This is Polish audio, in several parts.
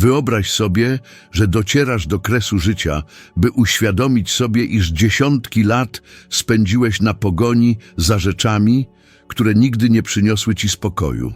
Wyobraź sobie, że docierasz do kresu życia, by uświadomić sobie, iż dziesiątki lat spędziłeś na pogoni za rzeczami, które nigdy nie przyniosły ci spokoju.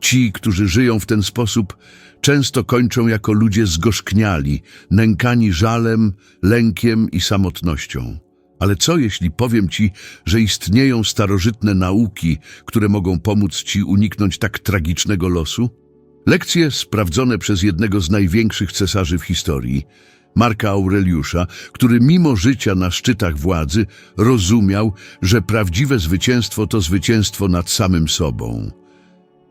Ci, którzy żyją w ten sposób, często kończą jako ludzie zgorzkniali, nękani żalem, lękiem i samotnością. Ale co jeśli powiem ci, że istnieją starożytne nauki, które mogą pomóc ci uniknąć tak tragicznego losu? Lekcje sprawdzone przez jednego z największych cesarzy w historii, Marka Aureliusza, który mimo życia na szczytach władzy rozumiał, że prawdziwe zwycięstwo to zwycięstwo nad samym sobą.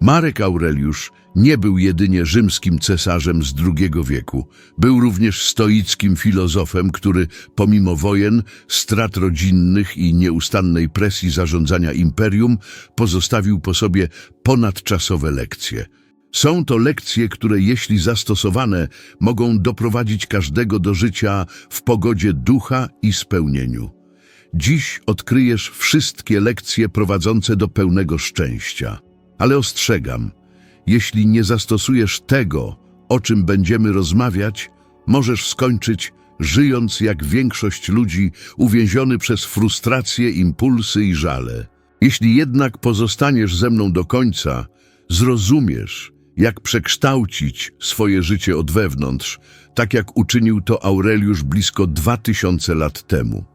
Marek Aureliusz nie był jedynie rzymskim cesarzem z II wieku. Był również stoickim filozofem, który pomimo wojen, strat rodzinnych i nieustannej presji zarządzania imperium pozostawił po sobie ponadczasowe lekcje. Są to lekcje, które jeśli zastosowane, mogą doprowadzić każdego do życia w pogodzie ducha i spełnieniu. Dziś odkryjesz wszystkie lekcje prowadzące do pełnego szczęścia. Ale ostrzegam, jeśli nie zastosujesz tego, o czym będziemy rozmawiać, możesz skończyć żyjąc jak większość ludzi uwięziony przez frustracje, impulsy i żale. Jeśli jednak pozostaniesz ze mną do końca, zrozumiesz, jak przekształcić swoje życie od wewnątrz, tak jak uczynił to Aureliusz blisko dwa tysiące lat temu.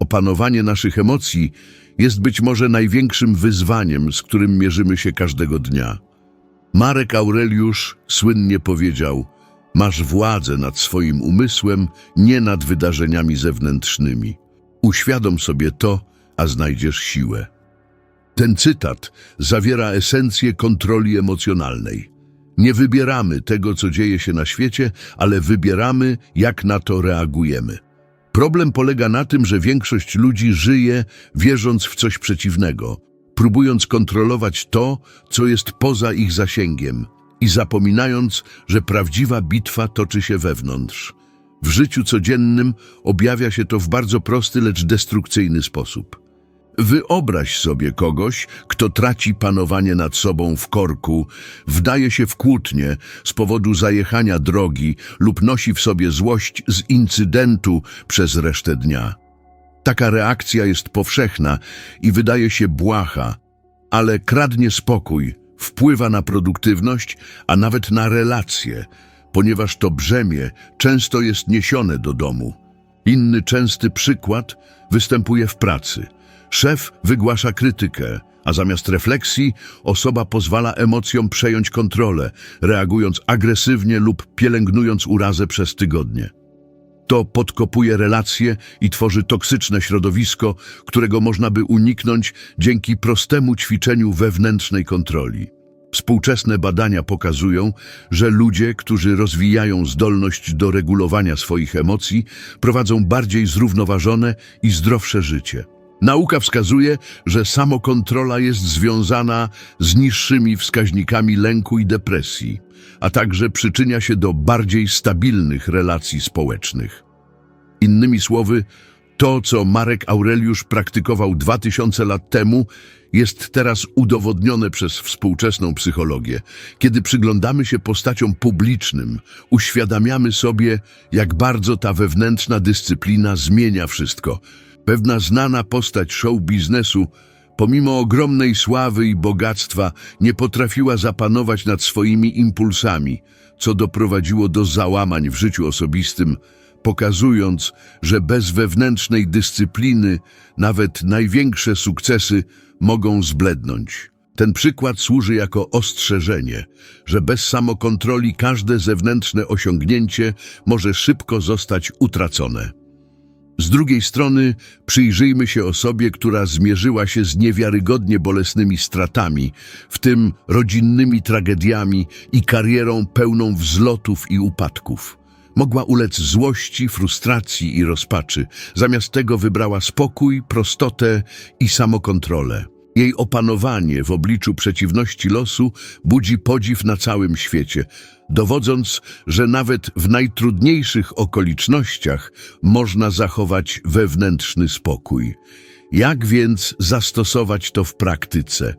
Opanowanie naszych emocji jest być może największym wyzwaniem, z którym mierzymy się każdego dnia. Marek Aureliusz słynnie powiedział: Masz władzę nad swoim umysłem, nie nad wydarzeniami zewnętrznymi. Uświadom sobie to, a znajdziesz siłę. Ten cytat zawiera esencję kontroli emocjonalnej. Nie wybieramy tego, co dzieje się na świecie, ale wybieramy, jak na to reagujemy. Problem polega na tym, że większość ludzi żyje, wierząc w coś przeciwnego, próbując kontrolować to, co jest poza ich zasięgiem i zapominając, że prawdziwa bitwa toczy się wewnątrz. W życiu codziennym objawia się to w bardzo prosty, lecz destrukcyjny sposób. Wyobraź sobie kogoś, kto traci panowanie nad sobą w korku, wdaje się w kłótnię z powodu zajechania drogi lub nosi w sobie złość z incydentu przez resztę dnia. Taka reakcja jest powszechna i wydaje się błaha, ale kradnie spokój, wpływa na produktywność, a nawet na relacje, ponieważ to brzemię często jest niesione do domu. Inny częsty przykład występuje w pracy – Szef wygłasza krytykę, a zamiast refleksji osoba pozwala emocjom przejąć kontrolę, reagując agresywnie lub pielęgnując urazę przez tygodnie. To podkopuje relacje i tworzy toksyczne środowisko, którego można by uniknąć dzięki prostemu ćwiczeniu wewnętrznej kontroli. Współczesne badania pokazują, że ludzie, którzy rozwijają zdolność do regulowania swoich emocji, prowadzą bardziej zrównoważone i zdrowsze życie. Nauka wskazuje, że samokontrola jest związana z niższymi wskaźnikami lęku i depresji, a także przyczynia się do bardziej stabilnych relacji społecznych. Innymi słowy, to, co Marek Aureliusz praktykował 2000 lat temu, jest teraz udowodnione przez współczesną psychologię. Kiedy przyglądamy się postaciom publicznym, uświadamiamy sobie, jak bardzo ta wewnętrzna dyscyplina zmienia wszystko – Pewna znana postać show biznesu, pomimo ogromnej sławy i bogactwa, nie potrafiła zapanować nad swoimi impulsami, co doprowadziło do załamań w życiu osobistym, pokazując, że bez wewnętrznej dyscypliny nawet największe sukcesy mogą zblednąć. Ten przykład służy jako ostrzeżenie, że bez samokontroli każde zewnętrzne osiągnięcie może szybko zostać utracone. Z drugiej strony przyjrzyjmy się osobie, która zmierzyła się z niewiarygodnie bolesnymi stratami, w tym rodzinnymi tragediami i karierą pełną wzlotów i upadków. Mogła ulec złości, frustracji i rozpaczy. Zamiast tego wybrała spokój, prostotę i samokontrolę. Jej opanowanie w obliczu przeciwności losu budzi podziw na całym świecie, dowodząc, że nawet w najtrudniejszych okolicznościach można zachować wewnętrzny spokój. Jak więc zastosować to w praktyce?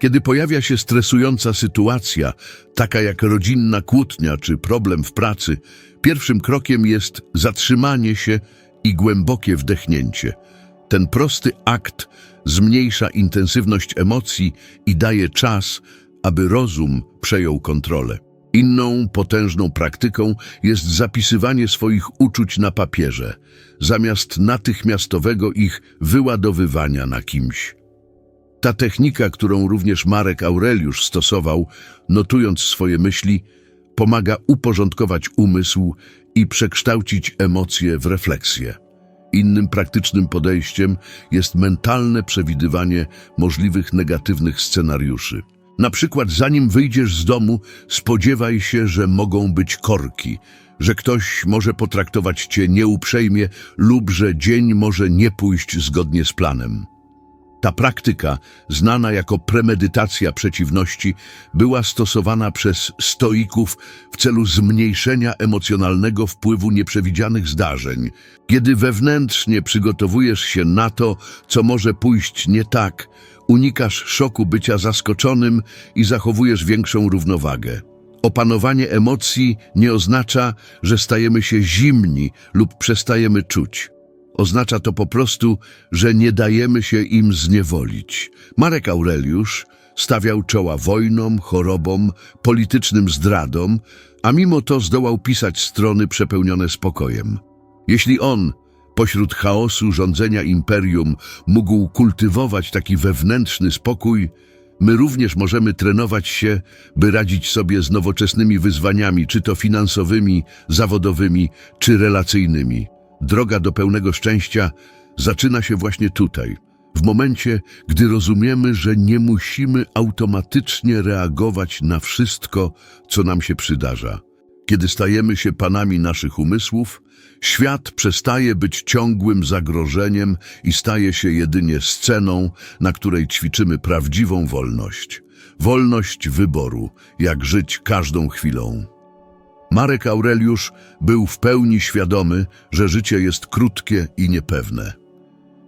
Kiedy pojawia się stresująca sytuacja, taka jak rodzinna kłótnia czy problem w pracy, pierwszym krokiem jest zatrzymanie się i głębokie wdechnięcie. Ten prosty akt zmniejsza intensywność emocji i daje czas, aby rozum przejął kontrolę. Inną potężną praktyką jest zapisywanie swoich uczuć na papierze, zamiast natychmiastowego ich wyładowywania na kimś. Ta technika, którą również Marek Aureliusz stosował, notując swoje myśli, pomaga uporządkować umysł i przekształcić emocje w refleksję. Innym praktycznym podejściem jest mentalne przewidywanie możliwych negatywnych scenariuszy. Na przykład, zanim wyjdziesz z domu, spodziewaj się, że mogą być korki, że ktoś może potraktować cię nieuprzejmie lub że dzień może nie pójść zgodnie z planem. Ta praktyka, znana jako premedytacja przeciwności, była stosowana przez stoików w celu zmniejszenia emocjonalnego wpływu nieprzewidzianych zdarzeń. Kiedy wewnętrznie przygotowujesz się na to, co może pójść nie tak, unikasz szoku bycia zaskoczonym i zachowujesz większą równowagę. Opanowanie emocji nie oznacza, że stajemy się zimni lub przestajemy czuć. Oznacza to po prostu, że nie dajemy się im zniewolić. Marek Aureliusz stawiał czoła wojnom, chorobom, politycznym zdradom, a mimo to zdołał pisać strony przepełnione spokojem. Jeśli on, pośród chaosu rządzenia imperium, mógł kultywować taki wewnętrzny spokój, my również możemy trenować się, by radzić sobie z nowoczesnymi wyzwaniami, czy to finansowymi, zawodowymi, czy relacyjnymi. Droga do pełnego szczęścia zaczyna się właśnie tutaj, w momencie, gdy rozumiemy, że nie musimy automatycznie reagować na wszystko, co nam się przydarza. Kiedy stajemy się panami naszych umysłów, świat przestaje być ciągłym zagrożeniem i staje się jedynie sceną, na której ćwiczymy prawdziwą wolność. Wolność wyboru, jak żyć każdą chwilą. Marek Aureliusz był w pełni świadomy, że życie jest krótkie i niepewne.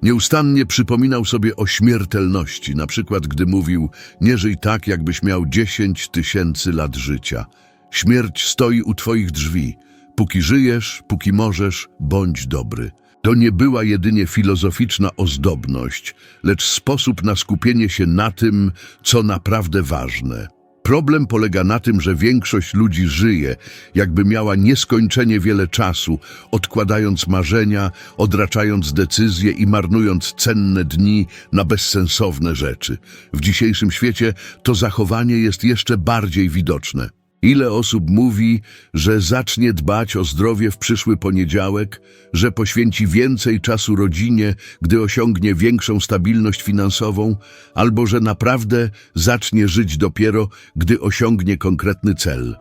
Nieustannie przypominał sobie o śmiertelności, na przykład gdy mówił nie żyj tak, jakbyś miał dziesięć tysięcy lat życia. Śmierć stoi u twoich drzwi. Póki żyjesz, póki możesz, bądź dobry. To nie była jedynie filozoficzna ozdobność, lecz sposób na skupienie się na tym, co naprawdę ważne. Problem polega na tym, że większość ludzi żyje, jakby miała nieskończenie wiele czasu, odkładając marzenia, odraczając decyzje i marnując cenne dni na bezsensowne rzeczy. W dzisiejszym świecie to zachowanie jest jeszcze bardziej widoczne. Ile osób mówi, że zacznie dbać o zdrowie w przyszły poniedziałek, że poświęci więcej czasu rodzinie, gdy osiągnie większą stabilność finansową, albo że naprawdę zacznie żyć dopiero, gdy osiągnie konkretny cel.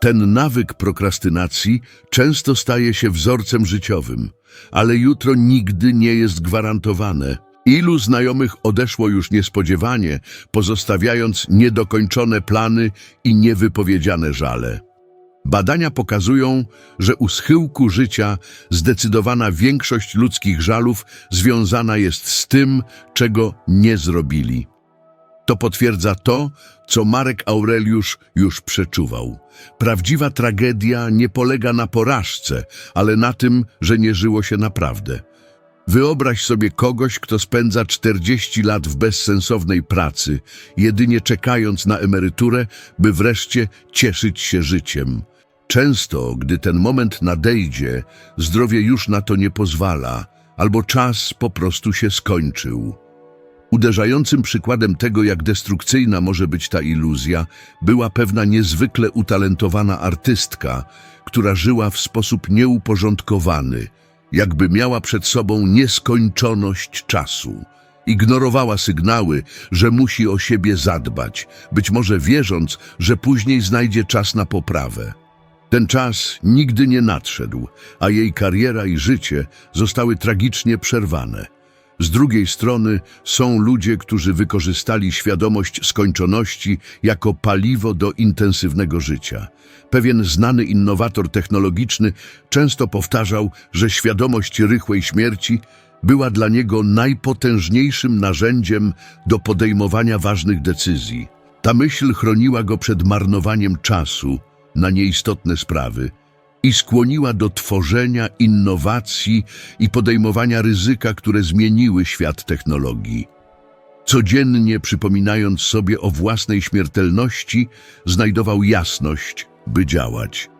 Ten nawyk prokrastynacji często staje się wzorcem życiowym, ale jutro nigdy nie jest gwarantowane. Ilu znajomych odeszło już niespodziewanie, pozostawiając niedokończone plany i niewypowiedziane żale. Badania pokazują, że u schyłku życia zdecydowana większość ludzkich żalów związana jest z tym, czego nie zrobili. To potwierdza to, co Marek Aureliusz już przeczuwał. Prawdziwa tragedia nie polega na porażce, ale na tym, że nie żyło się naprawdę. Wyobraź sobie kogoś, kto spędza 40 lat w bezsensownej pracy, jedynie czekając na emeryturę, by wreszcie cieszyć się życiem. Często, gdy ten moment nadejdzie, zdrowie już na to nie pozwala, albo czas po prostu się skończył. Uderzającym przykładem tego, jak destrukcyjna może być ta iluzja, była pewna niezwykle utalentowana artystka, która żyła w sposób nieuporządkowany, jakby miała przed sobą nieskończoność czasu. Ignorowała sygnały, że musi o siebie zadbać, być może wierząc, że później znajdzie czas na poprawę. Ten czas nigdy nie nadszedł, a jej kariera i życie zostały tragicznie przerwane. Z drugiej strony są ludzie, którzy wykorzystali świadomość skończoności jako paliwo do intensywnego życia. Pewien znany innowator technologiczny często powtarzał, że świadomość rychłej śmierci była dla niego najpotężniejszym narzędziem do podejmowania ważnych decyzji. Ta myśl chroniła go przed marnowaniem czasu na nieistotne sprawy i skłoniła do tworzenia innowacji i podejmowania ryzyka, które zmieniły świat technologii. Codziennie przypominając sobie o własnej śmiertelności, znajdował jasność, by działać.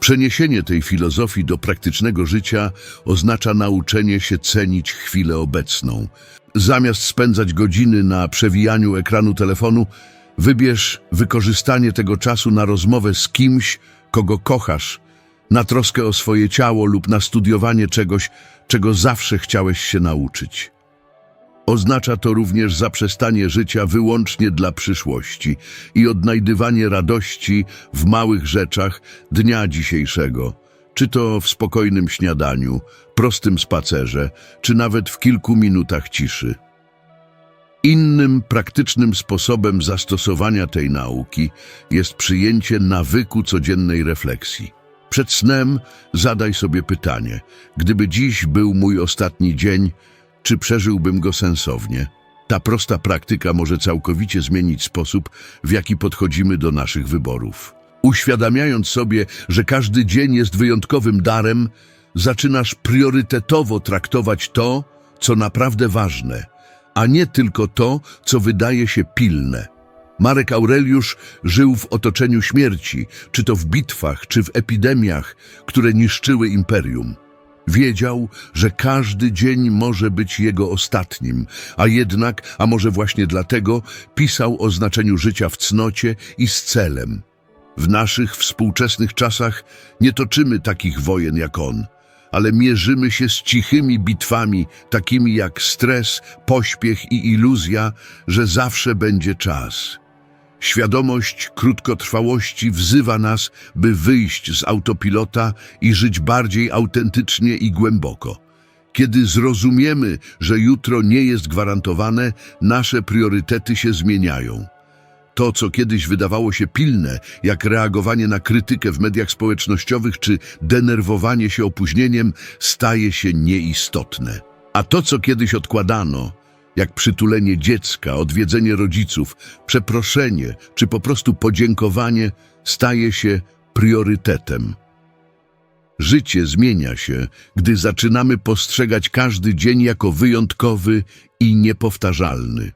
Przeniesienie tej filozofii do praktycznego życia oznacza nauczenie się cenić chwilę obecną. Zamiast spędzać godziny na przewijaniu ekranu telefonu, wybierz wykorzystanie tego czasu na rozmowę z kimś, kogo kochasz, na troskę o swoje ciało lub na studiowanie czegoś, czego zawsze chciałeś się nauczyć. Oznacza to również zaprzestanie życia wyłącznie dla przyszłości i odnajdywanie radości w małych rzeczach dnia dzisiejszego, czy to w spokojnym śniadaniu, prostym spacerze, czy nawet w kilku minutach ciszy. Innym praktycznym sposobem zastosowania tej nauki jest przyjęcie nawyku codziennej refleksji. Przed snem zadaj sobie pytanie: gdyby dziś był mój ostatni dzień, czy przeżyłbym go sensownie? Ta prosta praktyka może całkowicie zmienić sposób, w jaki podchodzimy do naszych wyborów. Uświadamiając sobie, że każdy dzień jest wyjątkowym darem, zaczynasz priorytetowo traktować to, co naprawdę ważne, a nie tylko to, co wydaje się pilne. Marek Aureliusz żył w otoczeniu śmierci, czy to w bitwach, czy w epidemiach, które niszczyły imperium. Wiedział, że każdy dzień może być jego ostatnim, a jednak, a może właśnie dlatego, pisał o znaczeniu życia w cnocie i z celem. W naszych współczesnych czasach nie toczymy takich wojen jak on, ale mierzymy się z cichymi bitwami, takimi jak stres, pośpiech i iluzja, że zawsze będzie czas. Świadomość krótkotrwałości wzywa nas, by wyjść z autopilota i żyć bardziej autentycznie i głęboko. Kiedy zrozumiemy, że jutro nie jest gwarantowane, nasze priorytety się zmieniają. To, co kiedyś wydawało się pilne, jak reagowanie na krytykę w mediach społecznościowych czy denerwowanie się opóźnieniem, staje się nieistotne. A to, co kiedyś odkładano, jak przytulenie dziecka, odwiedzenie rodziców, przeproszenie czy po prostu podziękowanie, staje się priorytetem. Życie zmienia się, gdy zaczynamy postrzegać każdy dzień jako wyjątkowy i niepowtarzalny.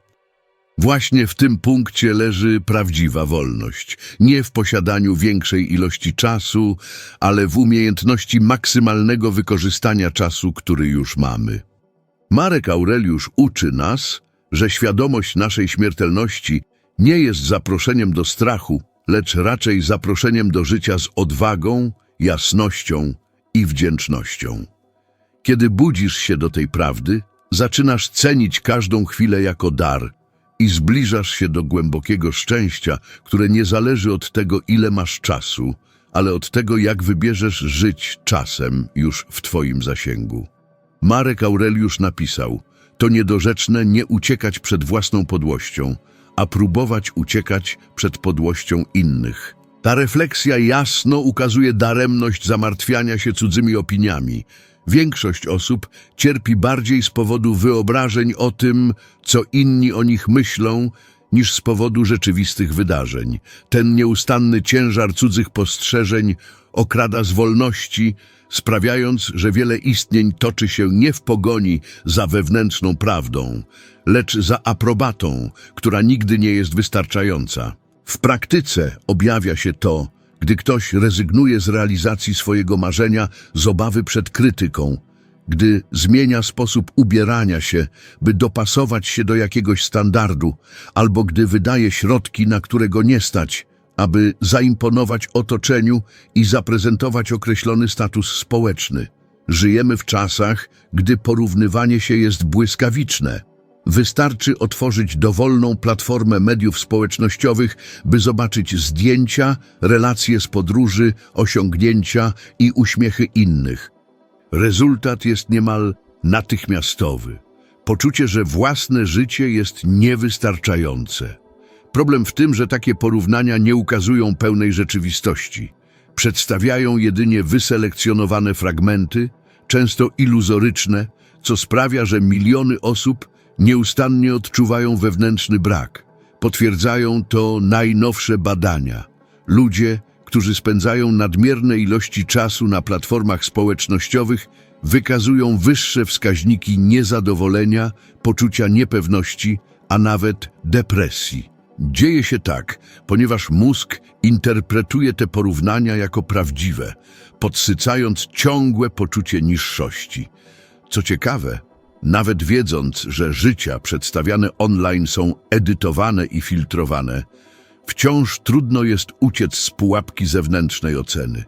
Właśnie w tym punkcie leży prawdziwa wolność. Nie w posiadaniu większej ilości czasu, ale w umiejętności maksymalnego wykorzystania czasu, który już mamy. Marek Aureliusz uczy nas, że świadomość naszej śmiertelności nie jest zaproszeniem do strachu, lecz raczej zaproszeniem do życia z odwagą, jasnością i wdzięcznością. Kiedy budzisz się do tej prawdy, zaczynasz cenić każdą chwilę jako dar i zbliżasz się do głębokiego szczęścia, które nie zależy od tego, ile masz czasu, ale od tego, jak wybierzesz żyć czasem już w Twoim zasięgu. Marek Aureliusz napisał, to niedorzeczne nie uciekać przed własną podłością, a próbować uciekać przed podłością innych. Ta refleksja jasno ukazuje daremność zamartwiania się cudzymi opiniami. Większość osób cierpi bardziej z powodu wyobrażeń o tym, co inni o nich myślą, niż z powodu rzeczywistych wydarzeń. Ten nieustanny ciężar cudzych postrzeżeń okrada z wolności, sprawiając, że wiele istnień toczy się nie w pogoni za wewnętrzną prawdą, lecz za aprobatą, która nigdy nie jest wystarczająca. W praktyce objawia się to, gdy ktoś rezygnuje z realizacji swojego marzenia z obawy przed krytyką, gdy zmienia sposób ubierania się, by dopasować się do jakiegoś standardu, albo gdy wydaje środki, na które go nie stać, aby zaimponować otoczeniu i zaprezentować określony status społeczny. Żyjemy w czasach, gdy porównywanie się jest błyskawiczne. Wystarczy otworzyć dowolną platformę mediów społecznościowych, by zobaczyć zdjęcia, relacje z podróży, osiągnięcia i uśmiechy innych. Rezultat jest niemal natychmiastowy. Poczucie, że własne życie jest niewystarczające. Problem w tym, że takie porównania nie ukazują pełnej rzeczywistości. Przedstawiają jedynie wyselekcjonowane fragmenty, często iluzoryczne, co sprawia, że miliony osób nieustannie odczuwają wewnętrzny brak. Potwierdzają to najnowsze badania. Ludzie, którzy spędzają nadmierne ilości czasu na platformach społecznościowych, wykazują wyższe wskaźniki niezadowolenia, poczucia niepewności, a nawet depresji. Dzieje się tak, ponieważ mózg interpretuje te porównania jako prawdziwe, podsycając ciągłe poczucie niższości. Co ciekawe, nawet wiedząc, że życia przedstawiane online są edytowane i filtrowane, wciąż trudno jest uciec z pułapki zewnętrznej oceny.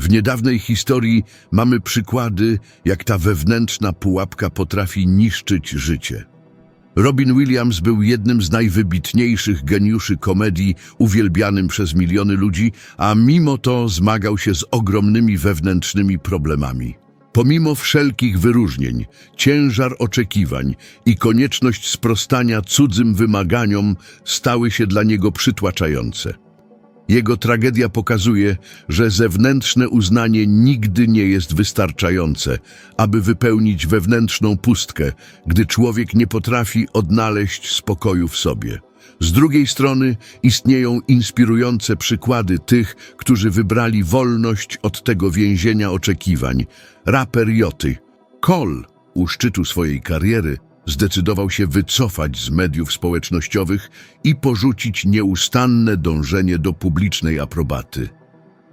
W niedawnej historii mamy przykłady, jak ta wewnętrzna pułapka potrafi niszczyć życie. Robin Williams był jednym z najwybitniejszych geniuszy komedii, uwielbianym przez miliony ludzi, a mimo to zmagał się z ogromnymi wewnętrznymi problemami. Pomimo wszelkich wyróżnień, ciężar oczekiwań i konieczność sprostania cudzym wymaganiom stały się dla niego przytłaczające. Jego tragedia pokazuje, że zewnętrzne uznanie nigdy nie jest wystarczające, aby wypełnić wewnętrzną pustkę, gdy człowiek nie potrafi odnaleźć spokoju w sobie. Z drugiej strony istnieją inspirujące przykłady tych, którzy wybrali wolność od tego więzienia oczekiwań. Raper Joty, Cole, u szczytu swojej kariery, zdecydował się wycofać z mediów społecznościowych i porzucić nieustanne dążenie do publicznej aprobaty.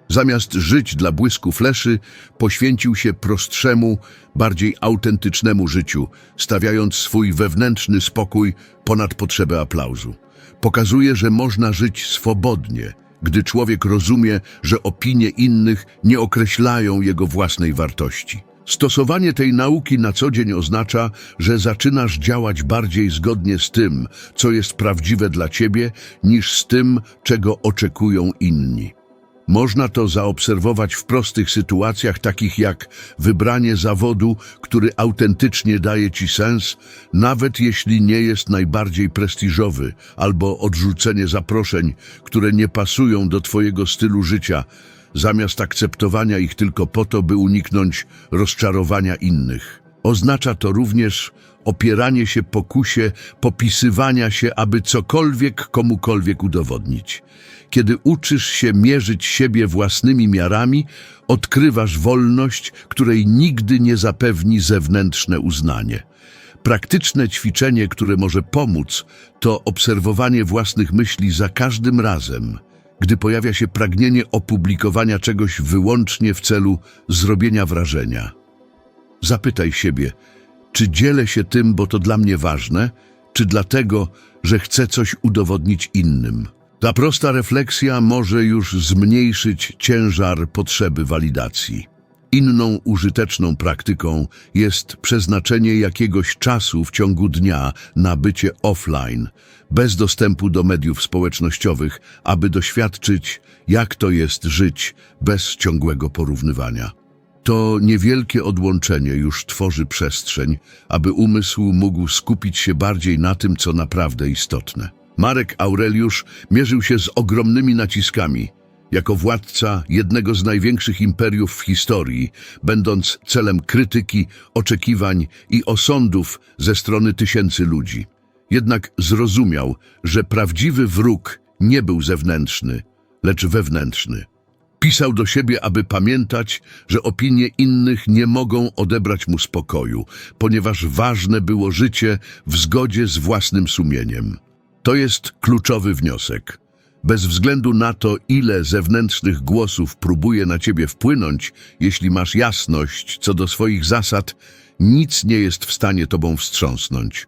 Zamiast żyć dla błysku fleszy, poświęcił się prostrzemu, bardziej autentycznemu życiu, stawiając swój wewnętrzny spokój ponad potrzebę aplauzu. Pokazuje, że można żyć swobodnie, gdy człowiek rozumie, że opinie innych nie określają jego własnej wartości. Stosowanie tej nauki na co dzień oznacza, że zaczynasz działać bardziej zgodnie z tym, co jest prawdziwe dla ciebie, niż z tym, czego oczekują inni. Można to zaobserwować w prostych sytuacjach, takich jak wybranie zawodu, który autentycznie daje ci sens, nawet jeśli nie jest najbardziej prestiżowy, albo odrzucenie zaproszeń, które nie pasują do twojego stylu życia, zamiast akceptowania ich tylko po to, by uniknąć rozczarowania innych. Oznacza to również opieranie się pokusie, popisywania się, aby cokolwiek komukolwiek udowodnić. Kiedy uczysz się mierzyć siebie własnymi miarami, odkrywasz wolność, której nigdy nie zapewni zewnętrzne uznanie. Praktyczne ćwiczenie, które może pomóc, to obserwowanie własnych myśli za każdym razem, gdy pojawia się pragnienie opublikowania czegoś wyłącznie w celu zrobienia wrażenia. Zapytaj siebie, czy dzielę się tym, bo to dla mnie ważne, czy dlatego, że chcę coś udowodnić innym. Ta prosta refleksja może już zmniejszyć ciężar potrzeby walidacji. Inną użyteczną praktyką jest przeznaczenie jakiegoś czasu w ciągu dnia na bycie offline, bez dostępu do mediów społecznościowych, aby doświadczyć, jak to jest żyć bez ciągłego porównywania. To niewielkie odłączenie już tworzy przestrzeń, aby umysł mógł skupić się bardziej na tym, co naprawdę istotne. Marek Aureliusz mierzył się z ogromnymi naciskami, jako władca jednego z największych imperiów w historii, będąc celem krytyki, oczekiwań i osądów ze strony tysięcy ludzi. Jednak zrozumiał, że prawdziwy wróg nie był zewnętrzny, lecz wewnętrzny. Pisał do siebie, aby pamiętać, że opinie innych nie mogą odebrać mu spokoju, ponieważ ważne było życie w zgodzie z własnym sumieniem. To jest kluczowy wniosek. Bez względu na to, ile zewnętrznych głosów próbuje na ciebie wpłynąć, jeśli masz jasność co do swoich zasad, nic nie jest w stanie tobą wstrząsnąć.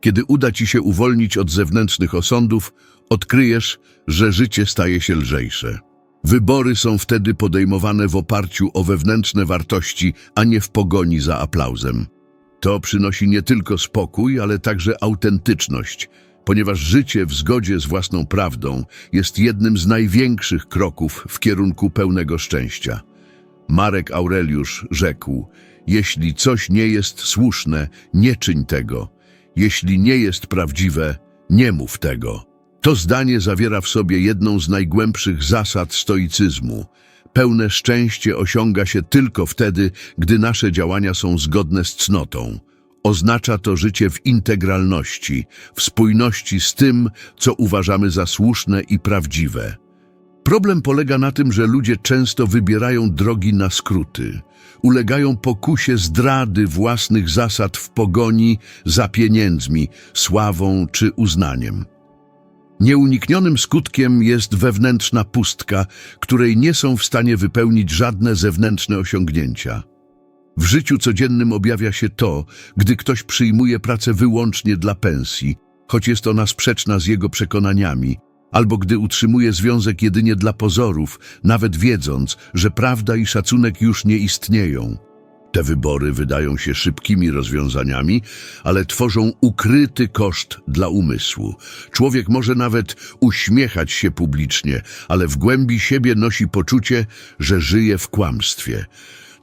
Kiedy uda ci się uwolnić od zewnętrznych osądów, odkryjesz, że życie staje się lżejsze. Wybory są wtedy podejmowane w oparciu o wewnętrzne wartości, a nie w pogoni za aplauzem. To przynosi nie tylko spokój, ale także autentyczność, ponieważ życie w zgodzie z własną prawdą jest jednym z największych kroków w kierunku pełnego szczęścia. Marek Aureliusz rzekł, jeśli coś nie jest słuszne, nie czyń tego. Jeśli nie jest prawdziwe, nie mów tego. To zdanie zawiera w sobie jedną z najgłębszych zasad stoicyzmu. Pełne szczęście osiąga się tylko wtedy, gdy nasze działania są zgodne z cnotą. Oznacza to życie w integralności, w spójności z tym, co uważamy za słuszne i prawdziwe. Problem polega na tym, że ludzie często wybierają drogi na skróty. Ulegają pokusie zdrady własnych zasad w pogoni za pieniędzmi, sławą czy uznaniem. Nieuniknionym skutkiem jest wewnętrzna pustka, której nie są w stanie wypełnić żadne zewnętrzne osiągnięcia. W życiu codziennym objawia się to, gdy ktoś przyjmuje pracę wyłącznie dla pensji, choć jest ona sprzeczna z jego przekonaniami, albo gdy utrzymuje związek jedynie dla pozorów, nawet wiedząc, że prawda i szacunek już nie istnieją. Te wybory wydają się szybkimi rozwiązaniami, ale tworzą ukryty koszt dla umysłu. Człowiek może nawet uśmiechać się publicznie, ale w głębi siebie nosi poczucie, że żyje w kłamstwie.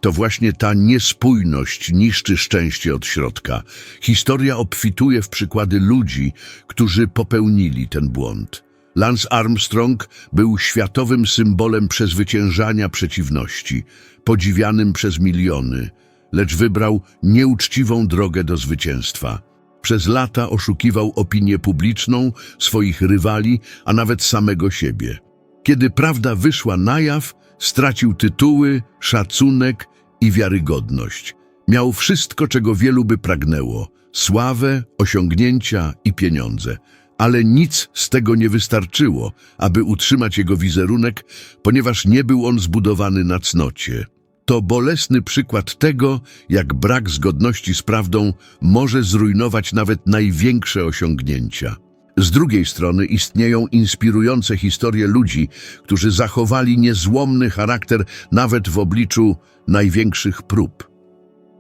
To właśnie ta niespójność niszczy szczęście od środka. Historia obfituje w przykłady ludzi, którzy popełnili ten błąd. Lance Armstrong był światowym symbolem przezwyciężania przeciwności, podziwianym przez miliony, lecz wybrał nieuczciwą drogę do zwycięstwa. Przez lata oszukiwał opinię publiczną, swoich rywali, a nawet samego siebie. Kiedy prawda wyszła na jaw, stracił tytuły, szacunek i wiarygodność. Miał wszystko, czego wielu by pragnęło sławę, osiągnięcia i pieniądze. Ale nic z tego nie wystarczyło, aby utrzymać jego wizerunek, ponieważ nie był on zbudowany na cnocie. To bolesny przykład tego, jak brak zgodności z prawdą może zrujnować nawet największe osiągnięcia. Z drugiej strony istnieją inspirujące historie ludzi, którzy zachowali niezłomny charakter nawet w obliczu największych prób.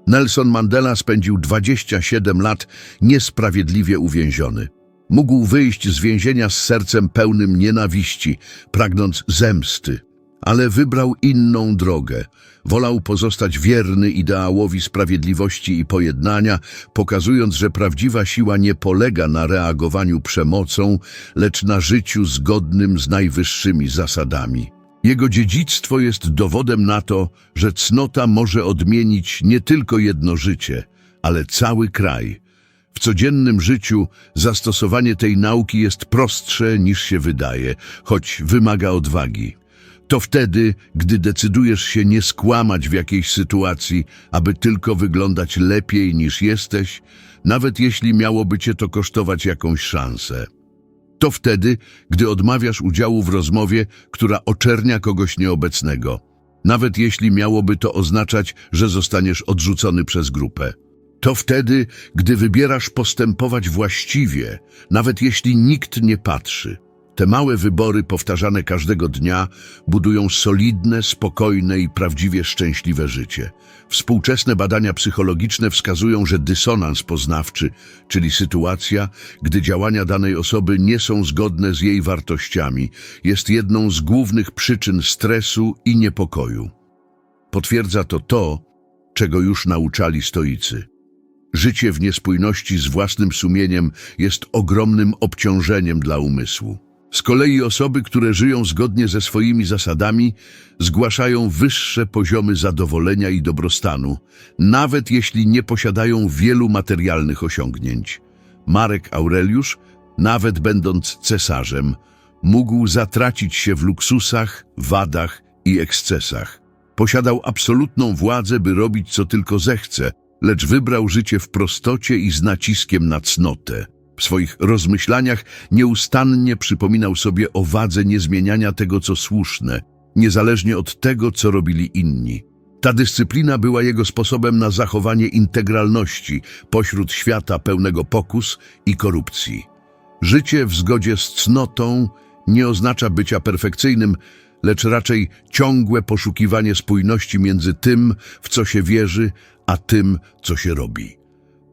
Nelson Mandela spędził 27 lat niesprawiedliwie uwięziony. Mógł wyjść z więzienia z sercem pełnym nienawiści, pragnąc zemsty, ale wybrał inną drogę. Wolał pozostać wierny ideałowi sprawiedliwości i pojednania, pokazując, że prawdziwa siła nie polega na reagowaniu przemocą, lecz na życiu zgodnym z najwyższymi zasadami. Jego dziedzictwo jest dowodem na to, że cnota może odmienić nie tylko jedno życie, ale cały kraj. W codziennym życiu zastosowanie tej nauki jest prostsze niż się wydaje, choć wymaga odwagi. To wtedy, gdy decydujesz się nie skłamać w jakiejś sytuacji, aby tylko wyglądać lepiej niż jesteś, nawet jeśli miałoby cię to kosztować jakąś szansę. To wtedy, gdy odmawiasz udziału w rozmowie, która oczernia kogoś nieobecnego, nawet jeśli miałoby to oznaczać, że zostaniesz odrzucony przez grupę. To wtedy, gdy wybierasz postępować właściwie, nawet jeśli nikt nie patrzy. Te małe wybory powtarzane każdego dnia budują solidne, spokojne i prawdziwie szczęśliwe życie. Współczesne badania psychologiczne wskazują, że dysonans poznawczy, czyli sytuacja, gdy działania danej osoby nie są zgodne z jej wartościami, jest jedną z głównych przyczyn stresu i niepokoju. Potwierdza to to, czego już nauczali stoicy. Życie w niespójności z własnym sumieniem jest ogromnym obciążeniem dla umysłu. Z kolei osoby, które żyją zgodnie ze swoimi zasadami, zgłaszają wyższe poziomy zadowolenia i dobrostanu, nawet jeśli nie posiadają wielu materialnych osiągnięć. Marek Aureliusz, nawet będąc cesarzem, mógł zatracić się w luksusach, wadach i ekscesach. Posiadał absolutną władzę, by robić co tylko zechce, lecz wybrał życie w prostocie i z naciskiem na cnotę. W swoich rozmyślaniach nieustannie przypominał sobie o wadze niezmieniania tego, co słuszne, niezależnie od tego, co robili inni. Ta dyscyplina była jego sposobem na zachowanie integralności pośród świata pełnego pokus i korupcji. Życie w zgodzie z cnotą nie oznacza bycia perfekcyjnym, lecz raczej ciągłe poszukiwanie spójności między tym, w co się wierzy, a tym, co się robi.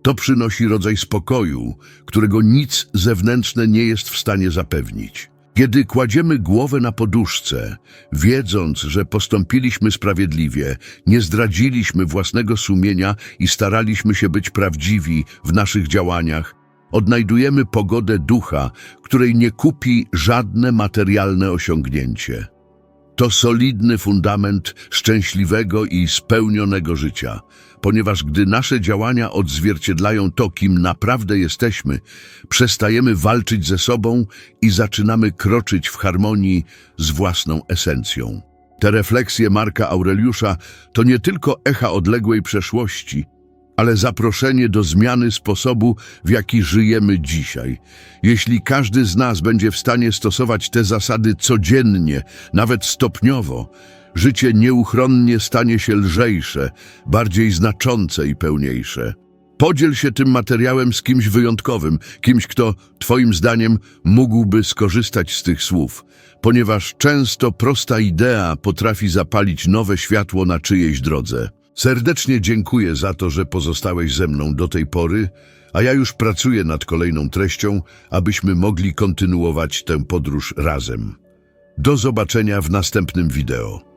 To przynosi rodzaj spokoju, którego nic zewnętrzne nie jest w stanie zapewnić. Kiedy kładziemy głowę na poduszce, wiedząc, że postąpiliśmy sprawiedliwie, nie zdradziliśmy własnego sumienia i staraliśmy się być prawdziwi w naszych działaniach, odnajdujemy pogodę ducha, której nie kupi żadne materialne osiągnięcie. To solidny fundament szczęśliwego i spełnionego życia, ponieważ gdy nasze działania odzwierciedlają to, kim naprawdę jesteśmy, przestajemy walczyć ze sobą i zaczynamy kroczyć w harmonii z własną esencją. Te refleksje Marka Aureliusza to nie tylko echa odległej przeszłości, ale zaproszenie do zmiany sposobu, w jaki żyjemy dzisiaj. Jeśli każdy z nas będzie w stanie stosować te zasady codziennie, nawet stopniowo, życie nieuchronnie stanie się lżejsze, bardziej znaczące i pełniejsze. Podziel się tym materiałem z kimś wyjątkowym, kimś, kto, Twoim zdaniem, mógłby skorzystać z tych słów, ponieważ często prosta idea potrafi zapalić nowe światło na czyjejś drodze. Serdecznie dziękuję za to, że pozostałeś ze mną do tej pory, a ja już pracuję nad kolejną treścią, abyśmy mogli kontynuować tę podróż razem. Do zobaczenia w następnym wideo.